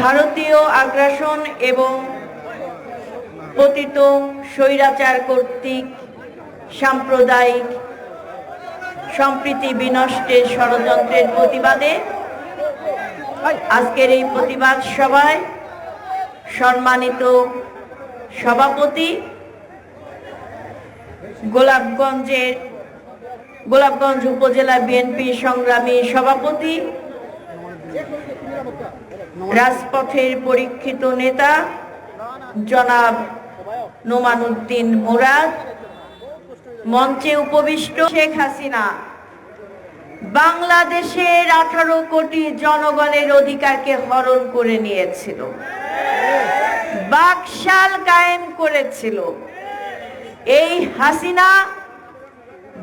ভারতীয় আগ্রাসন এবং পতিত স্বৈরাচার কর্তৃক সাম্প্রদায়িক সম্প্রীতি বিনষ্টের ষড়যন্ত্রের প্রতিবাদে আজকের এই প্রতিবাদ সভায় সম্মানিত সভাপতি গোলাপগঞ্জের গোলাপগঞ্জ উপজেলা বিএনপি সংগ্রামী সভাপতি, রাজপথের পরীক্ষিত নেতা, জনাব নোমানুদ্দিন মুরাদ, মঞ্চে উপবিষ্ট শেখ হাসিনা। বাংলাদেশের আঠারো কোটি জনগণের অধিকারকে হরণ করে নিয়েছিল। বাকশাল কায়েম করেছিল। এই হাসিনা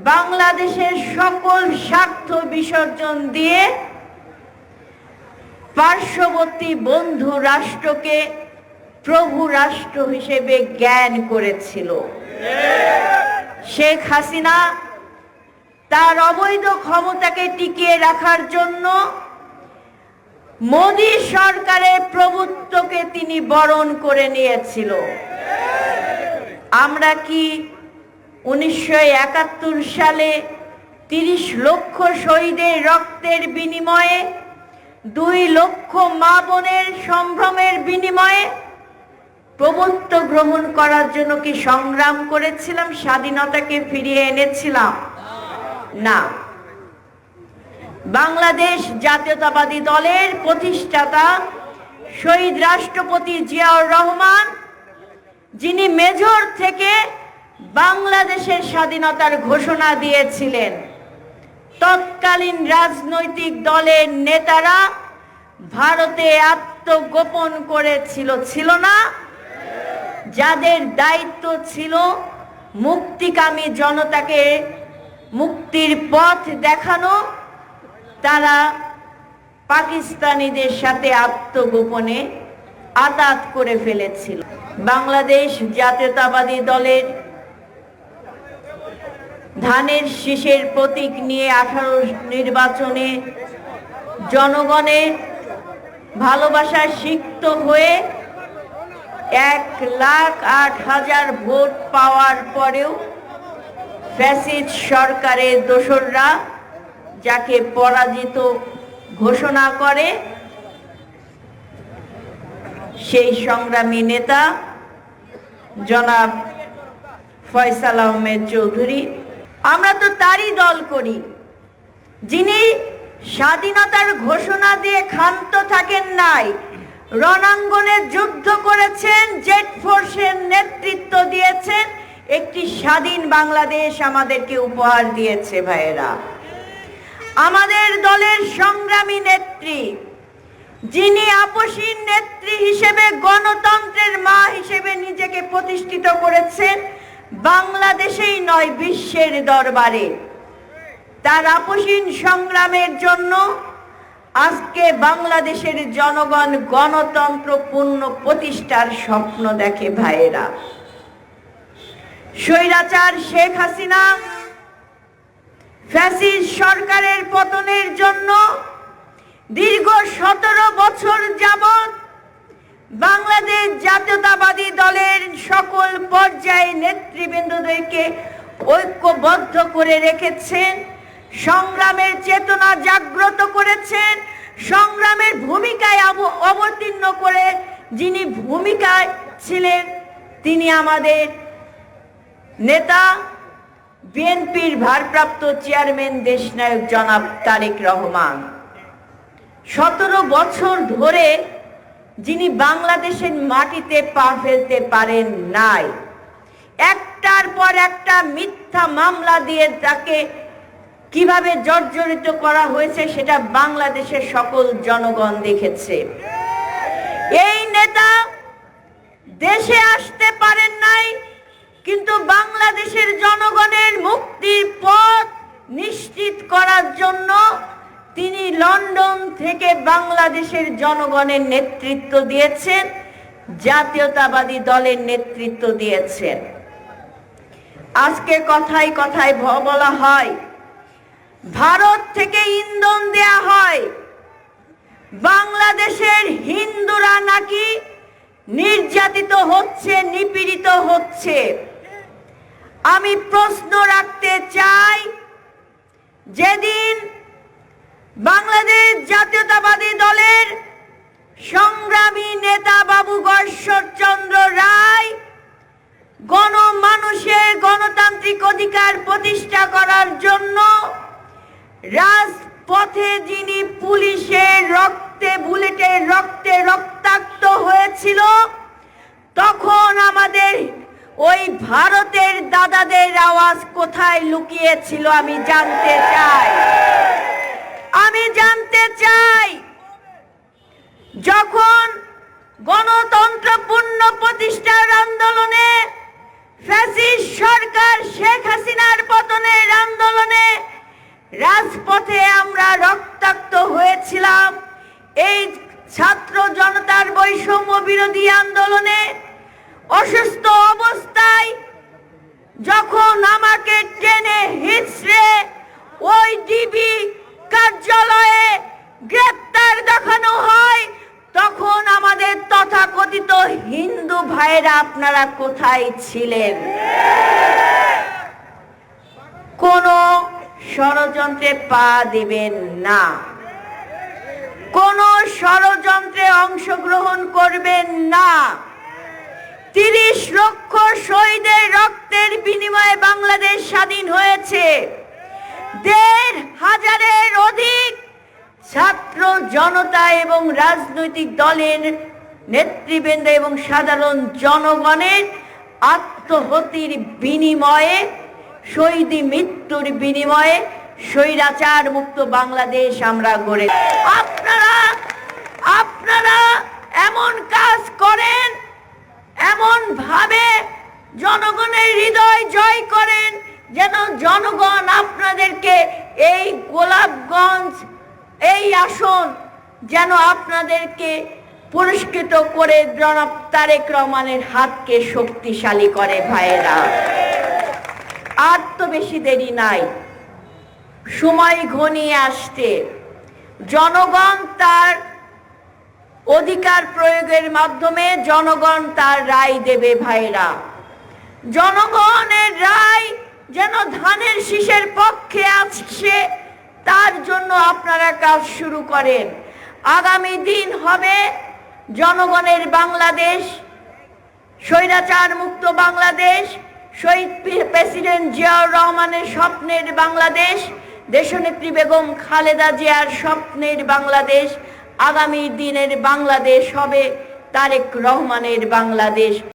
বাংলাদেশের সকল স্বার্থ বিসর্জন দিয়ে পার্শ্ববর্তী বন্ধু রাষ্ট্রকে প্রভু রাষ্ট্র হিসেবে জ্ঞান করেছিল। শেখ হাসিনা তার অবৈধ ক্ষমতাকে টিকিয়ে রাখার জন্য মোদী সরকারের প্রভুত্বকে তিনি বরণ করে নিয়েছিল। আমরা কি উনিশশো একাত্তর সালে তিরিশ লক্ষ শহীদের রক্তের বিনিময়ে, দুই লক্ষ মা বোনের সম্ভ্রমের বিনিময়ে প্রভুত্ব গ্রহণ করার জন্য কি সংগ্রাম করেছিলাম, স্বাধীনতাকে ফিরিয়ে এনেছিলাম? না। বাংলাদেশ জাতীয়তাবাদী দলের প্রতিষ্ঠাতা শহীদ রাষ্ট্রপতি জিয়াউর রহমান, যিনি মেজর থেকে বাংলাদেশের স্বাধীনতার ঘোষণা দিয়েছিলেন। তৎকালীন রাজনৈতিক দলের নেতারা ভারতে আত্মগোপন করেছিল, ছিল না? যাদের দায়িত্ব ছিল মুক্তিকামী জনতাকে মুক্তির পথ দেখানো, তারা পাকিস্তানিদের সাথে আত্মগোপনে আতাত করে ফেলেছিল। বাংলাদেশ জাতীয়তাবাদী দলের ধানের শীষের প্রতীক নিয়ে আঠারো নির্বাচনে জনগণের ভালোবাসায় সিক্ত হয়ে এক লাখ আট হাজার ভোট পাওয়ার পরেও ফ্যাসিড সরকারের দোসররা যাকে পরাজিত ঘোষণা করে, সেই সংগ্রামী নেতা জনাব ফয়সাল আহমেদ চৌধুরী আমরা তো তারই দল করি। যিনি স্বাধীনতার ঘোষণা দিয়ে ক্ষান্ত থাকেন নাই, রণাঙ্গনে যুদ্ধ করেছেন জেট ফোর্সের নেতৃত্ব দিয়েছেন, একটি স্বাধীন বাংলাদেশ আমাদেরকে উপহার দিয়েছে ভাইয়েরা। আমাদের দলের সংগ্রামী নেত্রী, যিনি আপসীন নেত্রী হিসেবে গণতন্ত্রের মা হিসেবে নিজেকে প্রতিষ্ঠিত করেছেন বাংলাদেশেই নয়, বিশ্বের দরবারে। তার আপসীন সংগ্রামের জন্য আজকে বাংলাদেশের জনগণ গণতন্ত্র পূর্ণ প্রতিষ্ঠার স্বপ্ন দেখে ভাইয়েরা। স্বৈরাচার শেখ হাসিনা ফ্যাসিস সরকারের পতনের জন্য দীর্ঘ সতেরো বাংলাদেশ জাতীয়তাবাদী দলের সকল পর্যায়ে নেতৃবৃন্দদেরকে ঐক্যবদ্ধ করে রেখেছেন, সংগ্রামের চেতনা জাগ্রত করেছেন, সংগ্রামের ভূমিকায় অব- অবতীর্ণ করে যিনি ভূমিকায় ছিলেন তিনি আমাদের নেতা, বিএনপির ভারপ্রাপ্ত চেয়ারম্যান দেশনায়ক জনাব তারেক রহমান। সতেরো বছর ধরে যিনি বাংলাদেশের মাটিতে পা ফেলতে পারেন নাই। একটার পর একটা মিথ্যা মামলা দিয়ে তাকে কীভাবে জর্জরিত করা হয়েছে সেটা বাংলাদেশের সকল জনগণ দেখেছে। এই নেতা দেশে আসতে পারেন নাই, কিন্তু বাংলাদেশের জনগণের মুক্তির পথ নিশ্চিত করার জন্য তিনি লন্ডন থেকে বাংলাদেশের জনগণের নেতৃত্ব দিয়েছেন, জাতীয়তাবাদী দলের নেতৃত্ব দিয়েছেন। আজকে কথায় কথায় বলা হয়, ভারত থেকে ইন্ধন দেয়া হয়, বাংলাদেশের হিন্দুরা নাকি নির্যাতিত হচ্ছে, নিপীড়িত হচ্ছে। আমি প্রশ্ন রাখতে চাই, যেদিন বাংলাদেশ জাতীয়তাবাদী দলের সংগ্রামী নেতা বাবু গশ্বরচন্দ্র রায় গণমানুষের গণতান্ত্রিক অধিকার প্রতিষ্ঠা করার জন্য রাজপথে যিনি পুলিশের রক্তে বুলেটের রক্তে রক্তাক্ত হয়েছিল, তখন আমাদের ওই ভারতের দাদাদের আওয়াজ কোথায় লুকিয়েছিল আমি জানতে চাই। আমি জানতে চাই, যখন গণতন্ত্র পূর্ণ প্রতিষ্ঠার আন্দোলনে ফ্যাসিস্ট সরকার শেখ হাসিনার পতনের আন্দোলনে রাজপথে আমরা রক্তাক্ত হয়েছিলাম, এই ছাত্র জনতার বৈষম্য বিরোধী আন্দোলনে অসুস্থ অবস্থায় যখন আমাকে টেনে হিচড়ে ওই ডিবি কার্যালয়ে গ্রেপ্তার দেখানো হয়, তখন আমাদের তথাকথিত হিন্দু ভাইয়েরা আপনারা কোথায় ছিলেন? কোন ষড়যন্ত্রে পা দেবেন না। কোন ষড়যন্ত্রে অংশগ্রহণ করবেন না। তিরিশ লক্ষ শহীদের রক্তের বিনিময়ে বাংলাদেশ স্বাধীন হয়েছে। দেড় হাজারের অধিক ছাত্র জনতা এবং রাজনৈতিক দলের নেতৃবৃন্দ এবং সাধারণ জনগণের আত্মহতির বিনিময়ে, শহীদি মৃত্যুর বিনিময়ে স্বৈরাচার মুক্ত বাংলাদেশ আমরা গড়ে আপনারা আপনারা এমন কাজ করেন এমন ভাবে জনগণের হৃদয় জয় করেন। যেন জনগণ আপনাদেরকে এই গোলাপগঞ্জ, এই আসন যেন আপনাদেরকে পুরস্কৃত করে জনাব তারেক রহমানের হাতকে শক্তিশালী করে ভাইয়েরা। আর তো বেশি দেরি নাই। সময় ঘনিয়ে আসছে। জনগণ তার অধিকার প্রয়োগের মাধ্যমে জনগণ তার রায় দেবে ভাইরা জনগণের রায় যেন ধানের শীষের পক্ষে আসছে, তার জন্য আপনারা কাজ শুরু করেন। আগামী দিন হবে জনগণের বাংলাদেশ, স্বৈরাচার মুক্ত বাংলাদেশ, শহীদ প্রেসিডেন্ট জিয়াউর রহমানের স্বপ্নের বাংলাদেশ, দেশনেত্রী বেগম খালেদা জিয়ার স্বপ্নের বাংলাদেশ, আগামী দিনের বাংলাদেশ হবে তারেক রহমানের বাংলাদেশ।